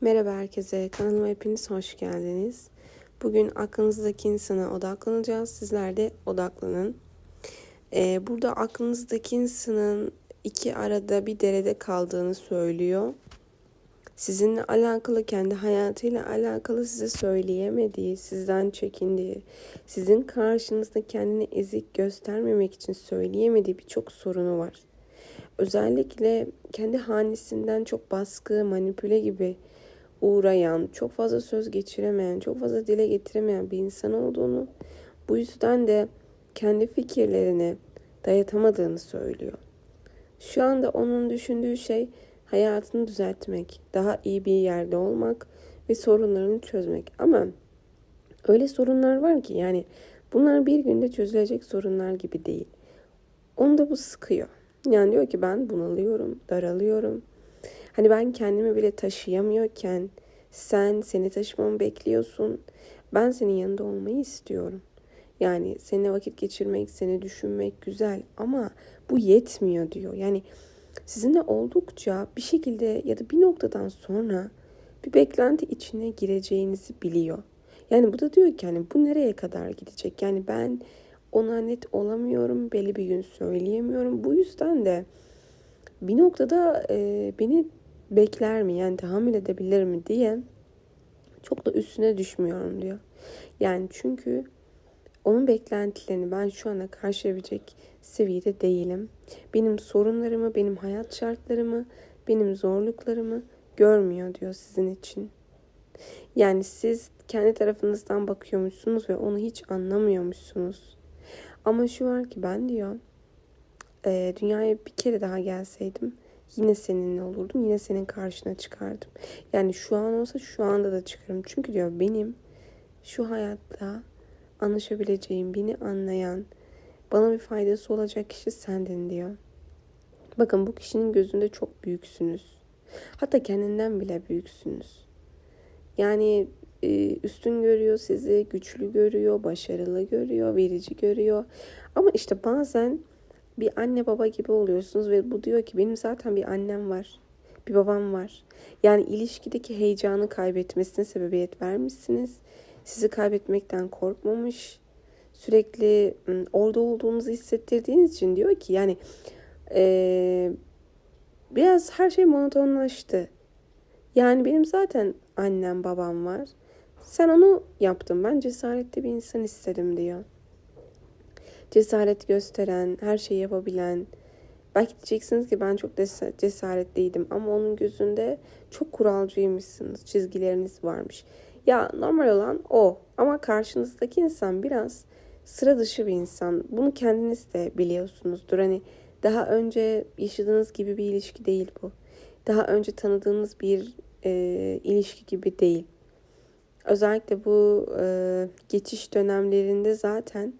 Merhaba herkese, kanalıma hepiniz hoş geldiniz. Bugün aklınızdaki insana odaklanacağız. Sizler de odaklanın. Ee, burada aklınızdaki insanın iki arada bir derede kaldığını söylüyor. Sizinle alakalı, kendi hayatıyla alakalı size söyleyemediği, sizden çekindiği, sizin karşınızda kendini ezik göstermemek için söyleyemediği birçok sorunu var. Özellikle kendi hanesinden çok baskı, manipüle gibi uğrayan, çok fazla söz geçiremeyen, çok fazla dile getiremeyen bir insan olduğunu, bu yüzden de kendi fikirlerini dayatamadığını söylüyor. Şu anda onun düşündüğü şey hayatını düzeltmek, daha iyi bir yerde olmak ve sorunlarını çözmek. Ama öyle sorunlar var ki yani bunlar bir günde çözülecek sorunlar gibi değil. Onu da bu sıkıyor. Yani diyor ki ben bunalıyorum, daralıyorum. Hani ben kendimi bile taşıyamıyorken sen seni taşımamı bekliyorsun. Ben senin yanında olmayı istiyorum. Yani seninle vakit geçirmek, seni düşünmek güzel ama bu yetmiyor diyor. Yani sizinle oldukça bir şekilde ya da bir noktadan sonra bir beklenti içine gireceğinizi biliyor. Yani bu da diyor ki hani bu nereye kadar gidecek? Yani ben ona net olamıyorum, belli bir gün söyleyemiyorum. Bu yüzden de bir noktada e, beni bekler mi yani tahammül edebilir mi diye çok da üstüne düşmüyorum diyor. Yani çünkü onun beklentilerini ben şu anda karşılayabilecek seviyede değilim. Benim sorunlarımı, benim hayat şartlarımı, benim zorluklarımı görmüyor diyor sizin için. Yani siz kendi tarafınızdan bakıyormuşsunuz ve onu hiç anlamıyormuşsunuz. Ama şu var ki ben diyor dünyaya bir kere daha gelseydim yine seninle olurdum. Yine senin karşına çıkardım. Yani şu an olsa şu anda da çıkarım. Çünkü diyor benim şu hayatta anlaşabileceğim, beni anlayan, bana bir faydası olacak kişi sendin diyor. Bakın bu kişinin gözünde çok büyüksünüz. Hatta kendinden bile büyüksünüz. Yani e, üstün görüyor sizi, güçlü görüyor, başarılı görüyor, verici görüyor. Ama işte bazen bir anne baba gibi oluyorsunuz ve bu diyor ki benim zaten bir annem var. Bir babam var. Yani ilişkideki heyecanı kaybetmesine sebebiyet vermişsiniz. Sizi kaybetmekten korkmamış. Sürekli orada olduğunuzu hissettirdiğiniz için diyor ki yani ee, biraz her şey monotonlaştı. Yani benim zaten annem babam var. Sen onu yaptın. Ben cesaretli bir insan istedim diyor cesaret gösteren, her şeyi yapabilen. Belki diyeceksiniz ki ben çok cesaretliydim ama onun gözünde çok kuralcıymışsınız. Çizgileriniz varmış. Ya normal olan o ama karşınızdaki insan biraz sıra dışı bir insan. Bunu kendiniz de biliyorsunuzdur. Hani daha önce yaşadığınız gibi bir ilişki değil bu. Daha önce tanıdığınız bir e, ilişki gibi değil. Özellikle bu e, geçiş dönemlerinde zaten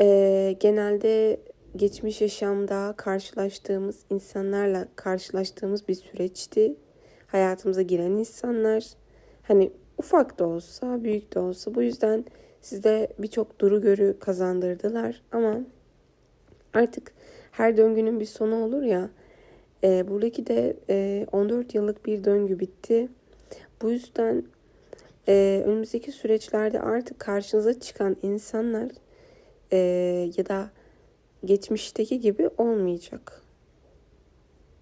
e, genelde geçmiş yaşamda karşılaştığımız insanlarla karşılaştığımız bir süreçti. Hayatımıza giren insanlar hani ufak da olsa büyük de olsa bu yüzden size birçok duru görü kazandırdılar ama artık her döngünün bir sonu olur ya e, buradaki de e, 14 yıllık bir döngü bitti. Bu yüzden e, önümüzdeki süreçlerde artık karşınıza çıkan insanlar e, ya da geçmişteki gibi olmayacak.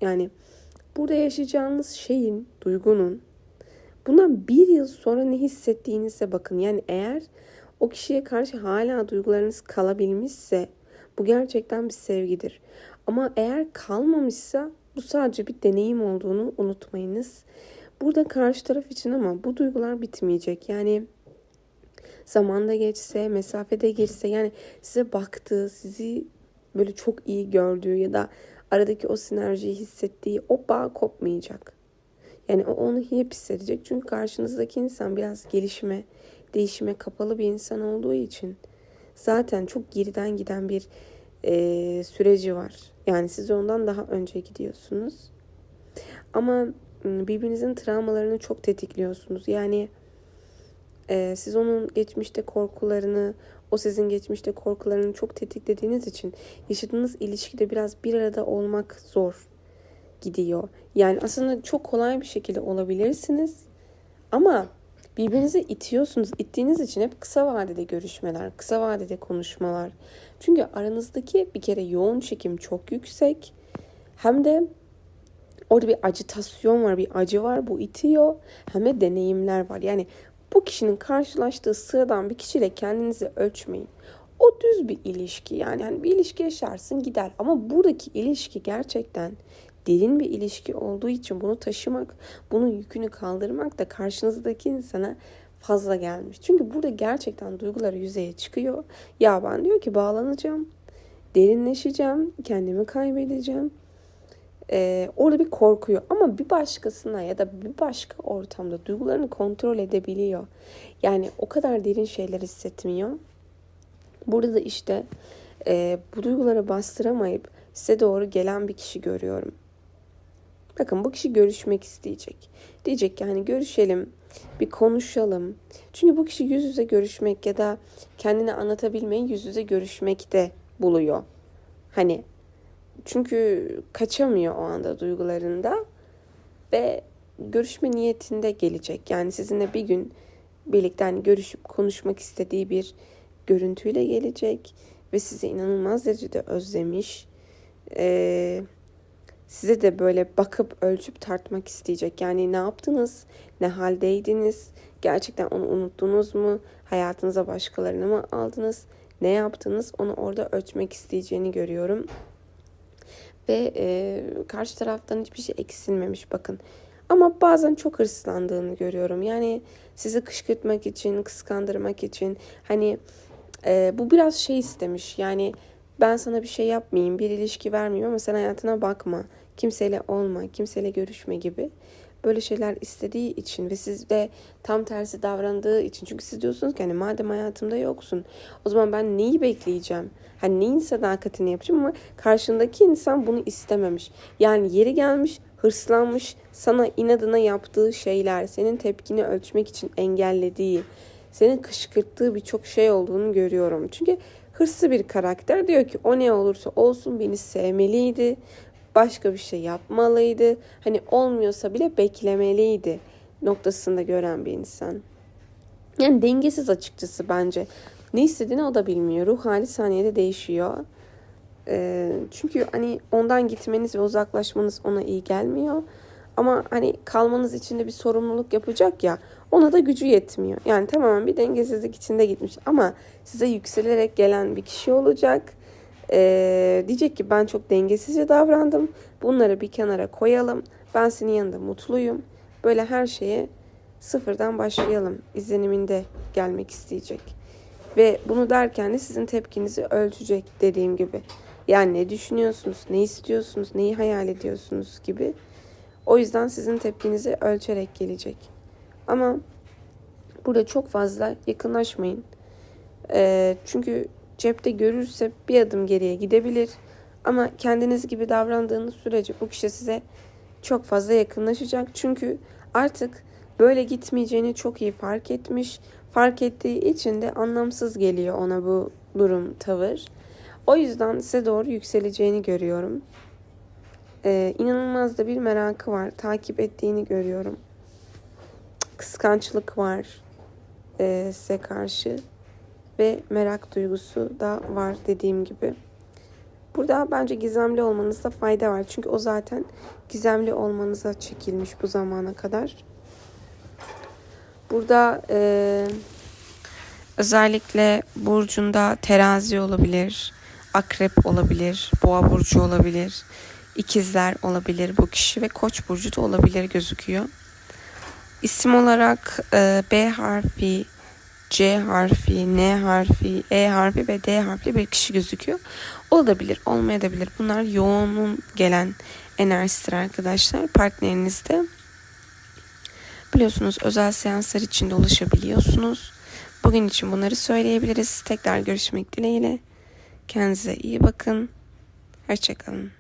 Yani burada yaşayacağınız şeyin, duygunun bundan bir yıl sonra ne hissettiğinize bakın. Yani eğer o kişiye karşı hala duygularınız kalabilmişse bu gerçekten bir sevgidir. Ama eğer kalmamışsa bu sadece bir deneyim olduğunu unutmayınız. Burada karşı taraf için ama bu duygular bitmeyecek. Yani zamanda geçse, mesafede girse yani size baktığı, sizi böyle çok iyi gördüğü ya da aradaki o sinerjiyi hissettiği o bağ kopmayacak. Yani o onu hep hissedecek. Çünkü karşınızdaki insan biraz gelişime, değişime kapalı bir insan olduğu için zaten çok geriden giden bir e, süreci var. Yani siz ondan daha önce gidiyorsunuz. Ama birbirinizin travmalarını çok tetikliyorsunuz. Yani ee, siz onun geçmişte korkularını, o sizin geçmişte korkularını çok tetiklediğiniz için yaşadığınız ilişkide biraz bir arada olmak zor. gidiyor. Yani aslında çok kolay bir şekilde olabilirsiniz. Ama birbirinizi itiyorsunuz. İttiğiniz için hep kısa vadede görüşmeler, kısa vadede konuşmalar. Çünkü aranızdaki bir kere yoğun çekim çok yüksek. Hem de orada bir acitasyon var, bir acı var. Bu itiyor. Hem de deneyimler var. Yani bu kişinin karşılaştığı sıradan bir kişiyle kendinizi ölçmeyin. O düz bir ilişki yani. yani bir ilişki yaşarsın gider. Ama buradaki ilişki gerçekten derin bir ilişki olduğu için bunu taşımak, bunun yükünü kaldırmak da karşınızdaki insana fazla gelmiş. Çünkü burada gerçekten duyguları yüzeye çıkıyor. Ya ben diyor ki bağlanacağım, derinleşeceğim, kendimi kaybedeceğim. Ee, orada bir korkuyor ama bir başkasına ya da bir başka ortamda duygularını kontrol edebiliyor. Yani o kadar derin şeyler hissetmiyor. Burada da işte e, bu duyguları bastıramayıp size doğru gelen bir kişi görüyorum. Bakın bu kişi görüşmek isteyecek. Diyecek ki hani görüşelim, bir konuşalım. Çünkü bu kişi yüz yüze görüşmek ya da kendini anlatabilmeyi yüz yüze görüşmekte buluyor. Hani çünkü kaçamıyor o anda duygularında ve görüşme niyetinde gelecek. Yani sizinle bir gün birlikte hani görüşüp konuşmak istediği bir görüntüyle gelecek ve sizi inanılmaz derecede özlemiş. Ee, size de böyle bakıp ölçüp tartmak isteyecek. Yani ne yaptınız? Ne haldeydiniz? Gerçekten onu unuttunuz mu? Hayatınıza başkalarını mı aldınız? Ne yaptınız? Onu orada ölçmek isteyeceğini görüyorum. Ve e, karşı taraftan hiçbir şey eksilmemiş bakın. Ama bazen çok hırslandığını görüyorum. Yani sizi kışkırtmak için, kıskandırmak için. Hani e, bu biraz şey istemiş. Yani ben sana bir şey yapmayayım, bir ilişki vermeyeyim ama sen hayatına bakma. Kimseyle olma, kimseyle görüşme gibi. Böyle şeyler istediği için ve siz de tam tersi davrandığı için. Çünkü siz diyorsunuz ki hani madem hayatımda yoksun o zaman ben neyi bekleyeceğim? Hani neyin sadakatini yapacağım ama karşındaki insan bunu istememiş. Yani yeri gelmiş, hırslanmış, sana inadına yaptığı şeyler, senin tepkini ölçmek için engellediği, senin kışkırttığı birçok şey olduğunu görüyorum. Çünkü hırslı bir karakter diyor ki o ne olursa olsun beni sevmeliydi. Başka bir şey yapmalıydı. Hani olmuyorsa bile beklemeliydi noktasında gören bir insan. Yani dengesiz açıkçası bence. Ne istediğini o da bilmiyor. Ruh hali saniyede değişiyor. Ee, çünkü hani ondan gitmeniz ve uzaklaşmanız ona iyi gelmiyor. Ama hani kalmanız için de bir sorumluluk yapacak ya ona da gücü yetmiyor. Yani tamamen bir dengesizlik içinde gitmiş. Ama size yükselerek gelen bir kişi olacak. Ee, diyecek ki ben çok dengesizce davrandım. Bunları bir kenara koyalım. Ben senin yanında mutluyum. Böyle her şeye sıfırdan başlayalım izleniminde gelmek isteyecek. Ve bunu derken de sizin tepkinizi ölçecek dediğim gibi. Yani ne düşünüyorsunuz, ne istiyorsunuz, neyi hayal ediyorsunuz gibi. O yüzden sizin tepkinizi ölçerek gelecek. Ama burada çok fazla yakınlaşmayın. E, çünkü cepte görürse bir adım geriye gidebilir. Ama kendiniz gibi davrandığınız sürece bu kişi size çok fazla yakınlaşacak. Çünkü artık böyle gitmeyeceğini çok iyi fark etmiş. Fark ettiği için de anlamsız geliyor ona bu durum, tavır. O yüzden size doğru yükseleceğini görüyorum. Ee, inanılmaz da bir merakı var. Takip ettiğini görüyorum. Kıskançlık var e, size karşı. Ve merak duygusu da var dediğim gibi. Burada bence gizemli olmanızda fayda var. Çünkü o zaten gizemli olmanıza çekilmiş bu zamana kadar. Burada e, özellikle burcunda terazi olabilir, akrep olabilir, boğa burcu olabilir, ikizler olabilir bu kişi ve koç burcu da olabilir gözüküyor. İsim olarak e, B harfi, C harfi, N harfi, E harfi ve D harfli bir kişi gözüküyor. Olabilir, olmayabilir. Bunlar yoğunun gelen enerjisidir arkadaşlar. Partnerinizde biliyorsunuz özel seanslar için de ulaşabiliyorsunuz. Bugün için bunları söyleyebiliriz. Tekrar görüşmek dileğiyle. Kendinize iyi bakın. Hoşçakalın.